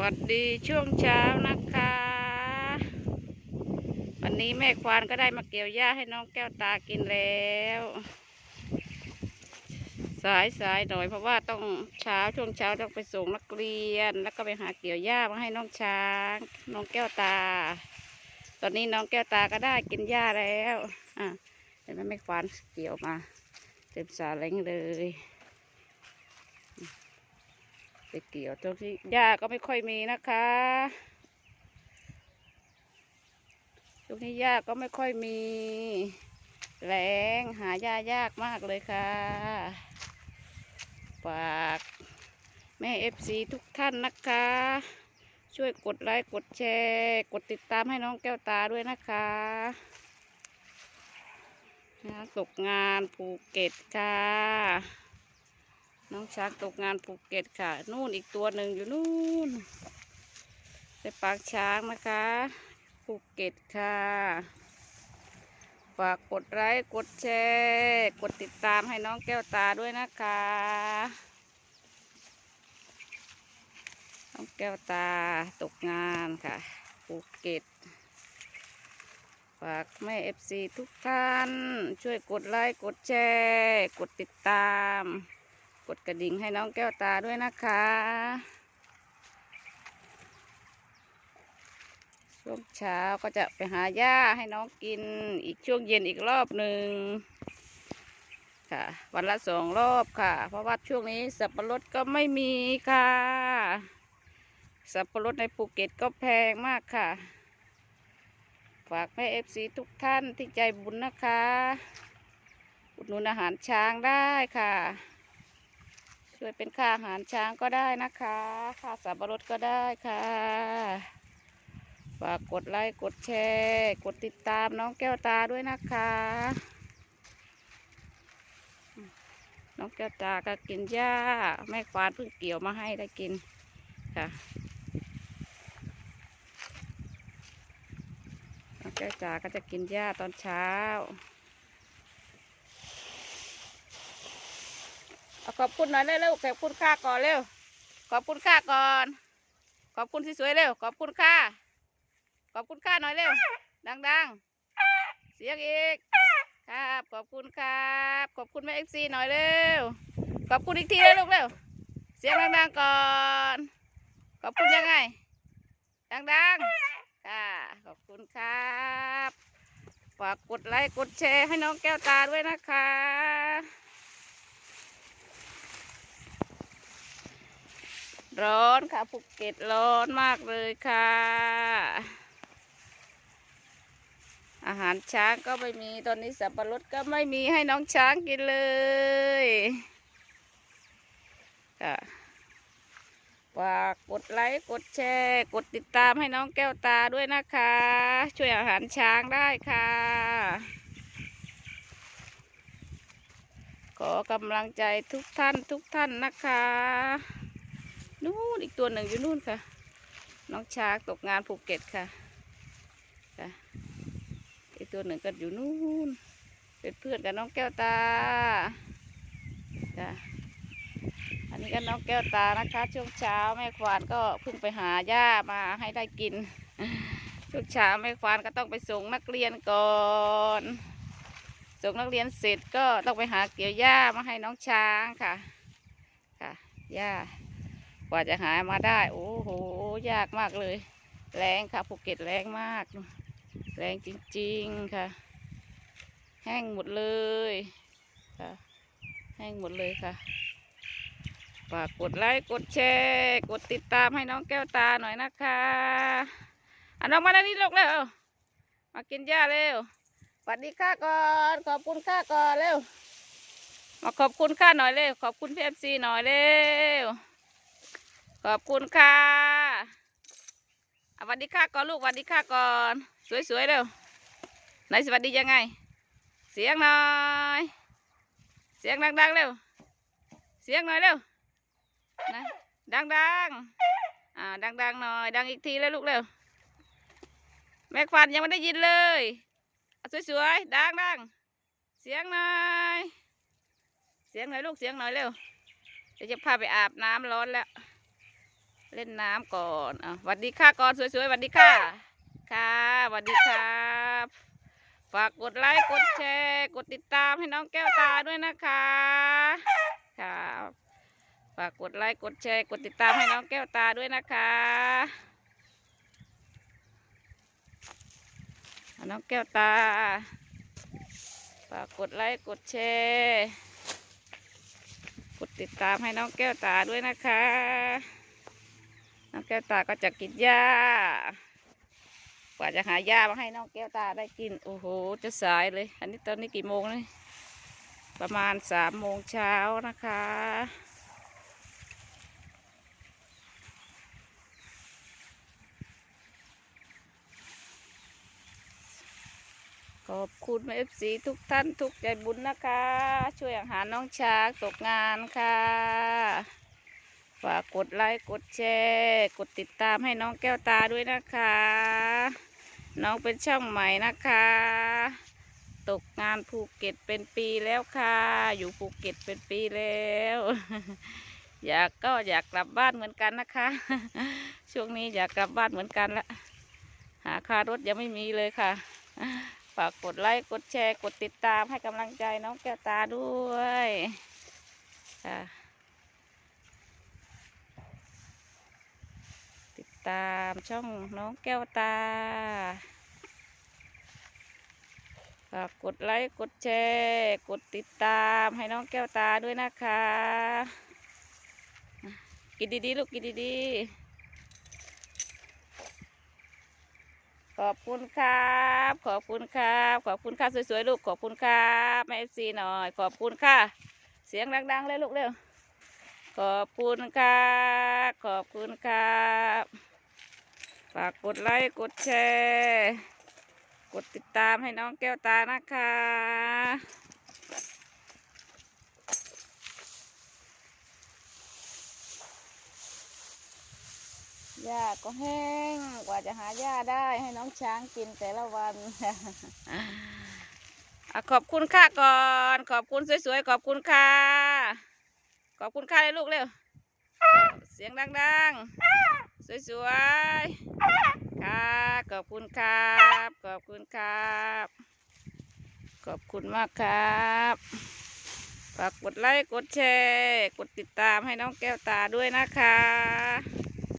วัสดีช่วงเช้านะคะ วันนี้แม่ควานก็ได้มาเกี่ยวหญ้าให้น้องแก้วตากินแล้ว สายสายหน่อยเพราะว่าต้องเช้าช่วงเช้าต้องไปส่งนักเรียน แล้วก็ไปหาเกี่ยวหญ้ามาให้น้องช้าง น้องแก้วตา ตอนนี้น้องแก้วตาก็ได้กินหญ้าแล้วอะเห็นไหมแม่ควานเกี่ยวมาเต็มสาเล้งเลย ไปเกี่ยวตรงที่หญ้าก็ไม่ค่อยมีนะคะตรงนี้หญ้าก็ไม่ค่อยมี แรงหาหญ้ายากมากเลยค่ะฝากแม่เอฟซีทุกท่านนะคะ ช่วยกดไลค์กดแชร์ กดติดตามให้น้องแก้วตาด้วยนะคะนะตกงานภูเก็ตค่ะ น้องช้างตกงานภูเก็ตค่ะ นู่นอีกตัวหนึ่งอยู่นู่นในปางช้างนะคะภูเก็ตค่ะ ฝากกดไลค์กดแชร์กดติดตามให้น้องแก้วตาด้วยนะคะ น้องแก้วตาตกงานค่ะภูเก็ตฝากแม่เอฟซีทุกท่าน ช่วยกดไลค์กดแชร์ กดติดตาม กดกระดิ่งให้น้องแก้วตาด้วยนะคะช่วงเช้าก็จะไปหาหญ้าให้น้องกินอีกช่วงเย็นอีกรอบหนึ่งค่ะ วันละสองรอบค่ะ เพราะว่าช่วงนี้สับปะรดก็ไม่มีค่ะ สับปะรดในภูเก็ตก็แพงมากค่ะ ฝากแม่เอฟซีทุกท่านที่ใจบุญนะคะ อุดหนุนอาหารช้างได้ค่ะ ช่วยเป็นค่าอาหารช้างก็ได้นะคะ ค่าสับปะรดก็ได้ค่ะฝากกดไลค์กดแชร์ กดติดตามน้องแก้วตาด้วยนะคะ น้องแก้วตาก็กินหญ้าแม่ควานเพิ่งเกี่ยวมาให้ได้กินค่ะน้องแก้วตาก็จะกินหญ้าตอนเช้า เอา ขอบคุณหน่อยเร็วๆขอบคุณค่าก่อนเร็ว ขอบคุณค่าก่อน ขอบคุณสวยๆเร็ว ขอบคุณค่า ขอบคุณค่าหน่อยเร็ว ดังๆ เสียงอีก ครับ ขอบคุณครับ ขอบคุณแม่เอ็กซีหน่อยเร็ว ขอบคุณอีกทีเลยลูกเร็ว เสียงดังๆก่อน ขอบคุณยังไง ดังๆ ค่ะ ขอบคุณครับฝากกดไลค์กดแชร์ให้น้องแก้วตาด้วยนะคะ ร้อนค่ะภูเก็ตร้อนมากเลยค่ะ อาหารช้างก็ไม่มีตอนนี้สับปะรดก็ไม่มีให้น้องช้างกินเลยค่ะฝากกดไลค์กดแชร์ กดติดตามให้น้องแก้วตาด้วยนะคะ ช่วยอาหารช้างได้ค่ะ ขอกำลังใจทุกท่านทุกท่านนะคะ นู่นอีกตัวหนึ่งอยู่นู่นค่ะ น้องช้างตกงานภูเก็ตค่ะค่ะอีกตัวหนึ่งก็อยู่นู่นเป็นเพื่อนกับน้องแก้วตาค่ะอันนี้ก็น้องแก้วตานะคะ ช่วงเช้าแม่ควานก็เพิ่งไปหาหญ้ามาให้ได้กินช่วงเช้าแม่ควานก็ต้องไปส่งนักเรียนก่อนส่งนักเรียนเสร็จก็ต้องไปหาเกี่ยวหญ้ามาให้น้องช้างค่ะ ค่ะหญ้า กว่าจะหามาได้ โอ้โห ยากมากเลย แรงค่ะภูเก็ตแรงมาก แรงจริงๆค่ะ แห้งหมดเลยค่ะ แห้งหมดเลยค่ะฝากกดไลค์กดแชร์ กดติดตามให้น้องแก้วตาหน่อยนะคะอะน้องมาได้านนี้ลูกเร็วมากินหญ้าเร็วสวัสดีค่ะก่อน ขอบคุณค่าก่อนเร็วมาขอบคุณค่าหน่อยเร็วขอบคุณพีเอฟซีหน่อยเร็ว ขอบคุณค่ะสวัสดีค่ะก่อนลูกสวัสดีค่ะก่อน สวยๆเร็วไหนสวัสดียังไง เสียงหน่อย เสียงดังๆเร็ว เสียงหน่อยเร็วนะดังๆอ่าดังๆหน่อยดังอีกทีเลยลูกเร็วแม่ควันยังไม่ได้ยินเลยสวยๆดังๆเสียงหน่อยเสียงหน่อยลูกเสียงหน่อยเร็วเดี๋ยวจะพาไปอาบน้ำร้อนแล้ว เล่นน้ำก่อนอะวัสดีค่ะก่อนสวยๆสวัสดีค่ะ ค่ะสวัสดีครับฝากกดไลค์กดแชร์ กดติดตามให้น้องแก้วตาด้วยนะคะครับฝากกดไลค์กดแชร์ กดติดตามให้น้องแก้วตาด้วยนะคะน้องแก้วตาฝากกดไลค์กดแชร์ กดติดตามให้น้องแก้วตาด้วยนะคะ น้องแก้วตาก็จะกินหญ้ากว่าจะหาหญ้ามาให้น้องแก้วตาได้กิน โอ้โห จะสายเลย อันนี้ตอนนี้กี่โมงเลยประมาณสามโมงเช้านะคะ ขอบคุณเอฟซีทุกท่านทุกใจบุญนะคะ ช่วยอาหารน้องช้างตกงานค่ะ ฝากกดไลค์กดแชร์กดติดตามให้น้องแก้วตาด้วยนะคะ น้องเป็นช่องใหม่นะคะ ตกงานภูเก็ตเป็นปีแล้วค่ะ อยู่ภูเก็ตเป็นปีแล้ว อยากก็อยากกลับบ้านเหมือนกันนะคะ ช่วงนี้อยากกลับบ้านเหมือนกันละหาค่ารถยังไม่มีเลยค่ะ ฝากกดไลค์กดแชร์กดติดตามให้กำลังใจน้องแก้วตาด้วยค่ะ ตามช่องน้องแก้วตา ฝากกดไลค์ กดแชร์ กดติดตามให้น้องแก้วตาด้วยนะคะ กินดีๆ ลูกกินดีๆ ขอบคุณครับ ขอบคุณครับ ขอบคุณค่ะสวยๆ ลูก ขอบคุณครับแม่เอฟซีหน่อย ขอบคุณค่ะ เสียงดังๆ เลยลูกเร็วขอบคุณครับ ขอบคุณครับ ฝากกดไลค์กดแชร์กดติดตามให้น้องแก้วตานะคะ หญ้าก็แห้งกว่าจะหาหญ้าได้ให้น้องช้างกินแต่ละวันอขอบคุณค่ะก่อน ขอบคุณสวยๆ ขอบคุณค่ะ ขอบคุณค่ะเลยลูกเร็ว เสียงดังๆ สวยๆค่ะขอบคุณครับ ขอบคุณครับ ขอบคุณมากครับฝากกดไลค์กดแชร์ กดติดตามให้น้องแก้วตาด้วยนะคะ